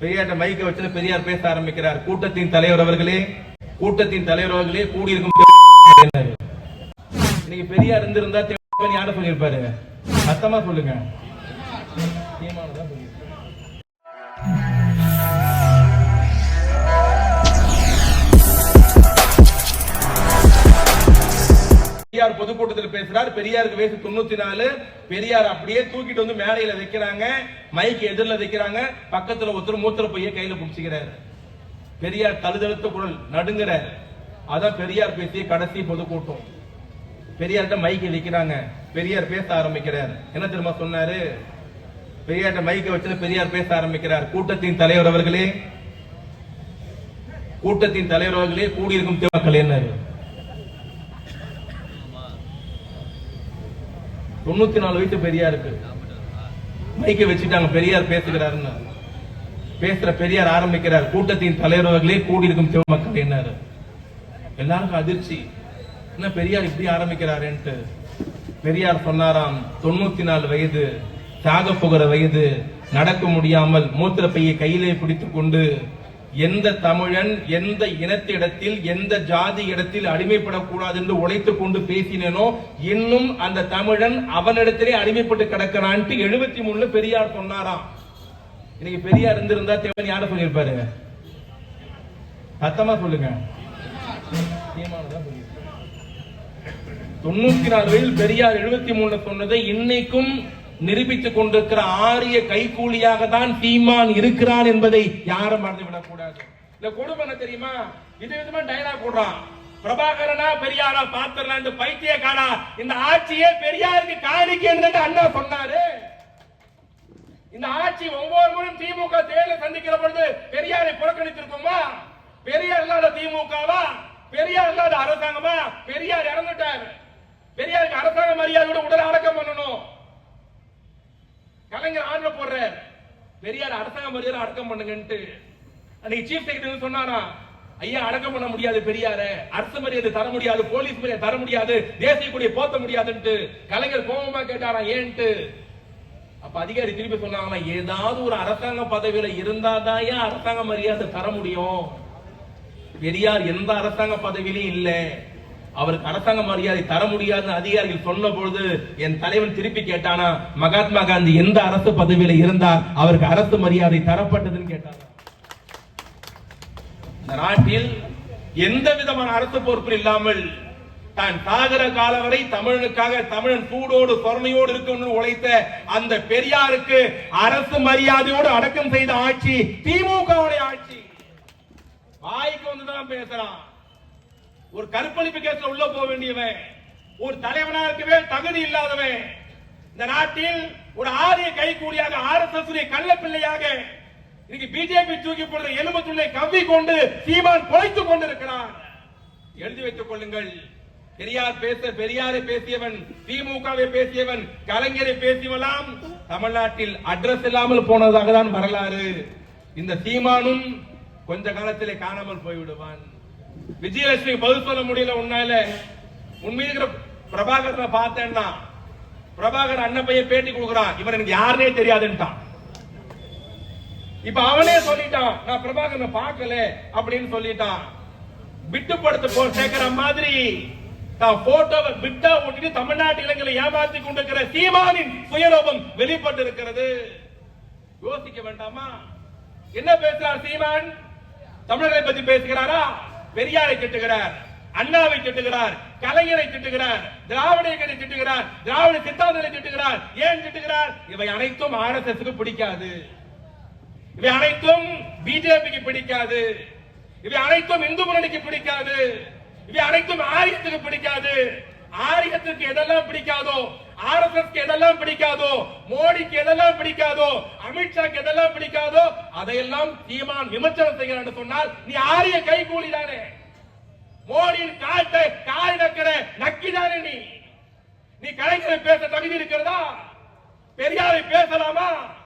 பெரியார்ட்ட மைக்க வச்சு பெரியார் பேச ஆரம்பிக்கிறார். கூட்டத்தின் தலைவர் அவர்களே கூட்டத்தின் தலைவர் அவர்களே கூடியிருக்கும் இன்னைக்கு பெரியார் இருந்திருந்தா தேவன் யார சொல்லியிருப்பாரு? சத்தமா சொல்லுங்க. பொதுக்கூட்டத்தில் பேசுறார். பெரியாருக்கு வயசு தொண்ணூத்தி நாலு பெரியார் அப்படியே தூக்கிட்டு வந்து மேடையில வைக்கிறாங்க. மைக்கு எதிரில் வைக்கிறாங்க. பக்கத்துல ஒருத்தர் மூத்திர பைய கையில பிடிச்சிக்கிறாரு? பெரியார் தழுதழுத்த குரல் நடுங்கிறார். அதான் பெரியார் பேசிய கடைசி பொதுக்கூட்டம். பெரியார்கிட்ட மைக்கு வைக்கிறாங்க. பெரியார் பேச ஆரம்பிக்கிறார். என்ன தெரியுமா சொன்னாரு? பெரியார்கிட்ட மைக்கை வச்சு பெரியார் பேச ஆரம்பிக்கிறார். கூட்டத்தின் தலைவர் அவர்களே. கூட்டத்தின் தலைவர் அவர்களே கூடியிருக்கும் மக்கள் என்ன தொண்ணூத்தி நாலு வயசு பெரியாருக்கு மைக்க வச்சுட்டாங்க. பெரியார் பேசுகிறாருன்னு. பேசுற பெரியார் ஆரம்பிக்கிறார். கூட்டத்தின் தலைவர் அவர்களே கூடியிருக்கும் சிவமக்கள் என்னாரு? எல்லாருக்கும் அதிர்ச்சி. என்ன பெரியார் இப்படி ஆரம்பிக்கிறாருன்ட்டு. பெரியார் சொன்னாராம் தொண்ணூத்தி நாலு வயது சாக போகிற வயது நடக்க முடியாமல் மூத்திர பையை கையிலே பிடித்துக் கொண்டு எந்த தமிழன் எந்த இனத்திடத்தில் எந்த ஜாதி இடத்தில் அடிமைப்படக்கூடாது என்று உழைத்துக் கொண்டு பேசினேனோ இன்னும் அந்த தமிழன் அவனிடத்திலே அடிமைப்பட்டு கிடக்கிறான்ட்டு எழுபத்தி மூணுல பெரியார் சொன்னாராம். இன்னைக்கு பெரியார் இருந்திருந்தா தேவன் யார சொல்லியிருப்பாரு? சத்தமா சொல்லுங்க. தொண்ணூத்தி நாலு வயதில் பெரியார் எழுபத்தி மூணுல சொன்னதை இன்னைக்கும் நிரூபித்துக் கொண்டிருக்கிற ஆரிய கைகூலியாக தான் சீமான் இருக்கிறான் என்பதை யாரும் மறந்துவிடக் கூடாது இந்த கொடுமை தெரியுமா? இது விதமா டைலாக் போடுறான். பிரபாகரனா பெரியாரா பாத்திரலாம் இந்த பைத்தியக்காரா இந்த ஆட்சியே பெரியாருக்கு காணிக்க அண்ணா சொன்னாரு. இந்த ஆட்சி ஒவ்வொரு முறையும் திமுக தேர்தல் சந்திக்கிற பொழுது பெரியாரை புறக்கணித்திருக்கோமா பெரியார் இல்லாத அரசாங்கமா பெரியார் இறந்துட்டார் பெரியாருக்கு அரசாங்க மரியாதையோட உடல் அடக்கம் பண்ணணும் கலைஞர் ஆர்டர் பெரியார் அரசாங்க மரியாதை அடக்கம் பண்ணுங்கன்ட்டு. அன்னைக்கு சீஃப் செக்ரட்டரி சொன்னாரா ஐயா அடக்கம் பண்ண முடியாது பெரியார. அரசு மரியாதை தர முடியாது போலீஸ் மரியாதை தர முடியாது தேசிய கொடியை போத்த முடியாதுன்ட்டு. கலைஞர் கோபமா கேட்டாரா ஏன்ட்டு? அப்ப அதிகாரி திருப்பி சொன்னாங்களா ஏதாவது ஒரு அரசாங்க பதவியில இருந்தாதான் ஏன் அரசாங்க மரியாதை தர முடியும்? பெரியார் எந்த அரசாங்க பதவியிலும் இல்ல. அவருக்கு அரசாங்க மரியாதை தர முடியாதுன்னு அதிகாரிகள் சொன்ன பொழுது என் தலைவன் திருப்பி கேட்டானா மகாத்மா காந்தி எந்த அரசு பதவியில இருந்தார்? அவருக்கு அரசு மரியாதை தரப்பட்டதுன்னு கேட்டாங்க இந்த நாட்டில் எந்த விதமான அரசு பொறுப்பு இல்லாமல் தான் சாகர காலம் வரை தமிழனுக்காக தமிழன் சூடோடு சொரணையோடு இருக்கணும்னு உழைத்த அந்த பெரியாருக்கு அரசு மரியாதையோடு அடக்கம் செய்த ஆட்சி திமுகவுடைய ஆட்சி. வாய்க்கு வந்துதான் பேசுறான் ஒரு கற்பழிப்பு கேஸ்ல உள்ள போக வேண்டியவன் ஒரு தலைவனா இருக்கவே தகுதி இல்லாதவன். இந்த நாட்டில் ஒரு ஆரிய கைகூலியாக ஆர் எஸ் எஸ் கள்ள பிள்ளையாக இன்னைக்கு பிஜேபி தூக்கி போடுற எலும்பு துள்ளை கவ்வி கொண்டு சீமான் குலைத்துக் கொண்டிருக்கிறான் எழுதி வைத்துக் கொள்ளுங்கள். பெரியார் பேச பெரியாரை பேசியவன் திமுகவை பேசியவன் கலைஞரை பேசியவெல்லாம் தமிழ்நாட்டில் அட்ரஸ் இல்லாமல் போனதாக தான் வரலாறு. இந்த சீமானும் கொஞ்ச காலத்திலே காணாமல் போய்விடுவான். விஜயலட்சுமி பதில் சொல்ல முடியல உன்னால. உண்மையில இருக்கிற பிரபாகரனை பார்த்தேன்னா பிரபாகர் அண்ணன் பையன் பேட்டி கொடுக்குறான். இவன் எனக்கு யாருனே தெரியாதுன்ட்டான். இப்ப அவனே சொல்லிட்டான் நான் பிரபாகரன் பார்க்கல அப்படின்னு சொல்லிட்டான். பிட்டு போ சேர்க்கிற மாதிரி. தான் போட்டோவை பிட்டா ஓட்டிட்டு தமிழ்நாட்டு இளைஞர்களை ஏமாத்தி கொண்டிருக்கிற சீமானின் சுயரூபம் வெளிப்பட்டு இருக்கிறது யோசிக்க வேண்டாமா? என்ன பேசுறார் சீமான்? தமிழர்களை பத்தி பேசுகிறாரா? பெரியாரை திட்டுகிறார் அண்ணாவை திட்டுகிறார் கலைஞரை திட்டுகிறார் திராவிட இயக்கத்தை திட்டுகிறார் திராவிட சித்தாந்தத்தை திட்டுகிறார் ஏன் திட்டுகிறார் இவை அனைத்தும் ஆர்எஸ்எஸ்க்கு பிடிக்காது. இவை அனைத்தும் பிஜேபிக்கு பிடிக்காது. இவை அனைத்தும் இந்து முன்னணிக்கு பிடிக்காது. இவை அனைத்தும் ஆரியத்துக்கு பிடிக்காது. ஆரியத்துக்கு எதெல்லாம் பிடிக்காதோ ஆர்எஸ்எஸ் எதெல்லாம் பிடிக்காதோ மோடிக்கு எதெல்லாம் பிடிக்காதோ அமித்ஷாக்கு எதெல்லாம் பிடிக்காதோ அதையெல்லாம் சீமான் விமர்சனம் செய்கிறான் என்று சொன்னால் நீ ஆரிய கைகூலி தானே. மோடியின் காட்டை கால் நக்கிற நக்கிதானே நீ. நீ கலைஞரை பேச தகுதி இருக்கிறதா? பெரியாரை பேசலாமா?